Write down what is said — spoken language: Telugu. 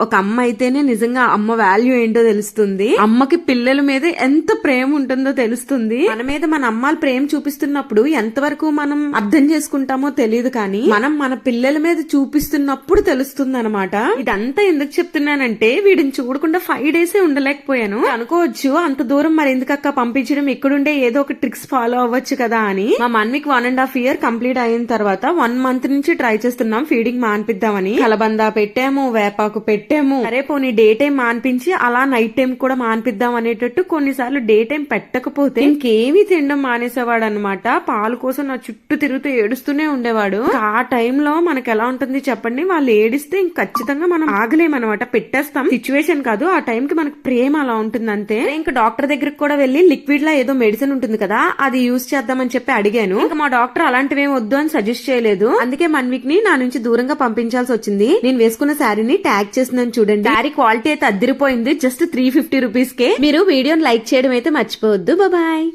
ఒక అమ్మ అయితేనే నిజంగా అమ్మ వాల్యూ ఏంటో తెలుస్తుంది. అమ్మకి పిల్లల మీద ఎంత ప్రేమ ఉంటుందో తెలుస్తుంది. మన మీద మన అమ్మాలు ప్రేమ చూపిస్తున్నప్పుడు ఎంతవరకు మనం అర్థం చేసుకుంటామో తెలియదు కానీ మనం మన పిల్లల మీద చూపిస్తున్నప్పుడు తెలుస్తుంది అనమాట ఇదంతా ఎందుకు చెప్తున్నానంటే వీడిని చూడకుండా ఫైవ్ డేస్ ఉండలేకపోయాను. అనుకోవచ్చు అంత దూరం మరి ఎందుకక్క పంపించడం? ఇక్కడుండే ఏదో ఒక ట్రిక్స్ ఫాలో అవ్వచ్చు కదా అని. మా Manvik one and half year complete అయిన తర్వాత వన్ మంత్ నుంచి ట్రై చేస్తున్నాం ఫీడింగ్ మాన్పిద్దామని. కలబంద పెట్టాము వేపాకు పెట్టాము. సరే పోనీ డే టైం మాన్పించి అలా నైట్ టైం కూడా మాన్పిద్దాం అనేటట్టు కొన్నిసార్లు డే టైం పెట్టకపోతే ఇంకేమీ తినడం మానేసేవాడు అనమాట పాలు కోసం నా చుట్టూ తిరుగుతూ ఏడుస్తూనే ఉండేవాడు. ఆ టైంలో మనకు ఎలా ఉంటుంది చెప్పండి? వాళ్ళు ఏడిస్తే ఇంక ఖచ్చితంగా మనం ఆగలేమన్నమాట. పెట్టేస్తాం. సిచ్యువేషన్ కాదు. ఆ టైం కి మనకు ప్రేమ అలా ఉంటుంది అంతే ఇంకా డాక్టర్ దగ్గరికి కూడా వెళ్ళి లిక్విడ్ లా ఏదో మెడిసిన్ ఉంటుంది కదా అది యూజ్ చేద్దామని చెప్పి అడిగాను. ఇంకా మా డాక్టర్ అలాంటివి ఏం వద్దు అని సజెస్ట్ చేయలేదు. అందుకే మన్విక్ని నా నుంచి దూరంగా పంపించాల్సి వచ్చింది. నేను వేసుకున్న శారీని ట్యాగ్ చేస్తున్నాను చూడండి. శారీ క్వాలిటీ అయితే అద్దరిపోయింది. జస్ట్ త్రీ ఫిఫ్టీ రూపీస్ కే. మీరు వీడియోని లైక్ చేయడం అయితే మర్చిపోవద్దు. బాయ్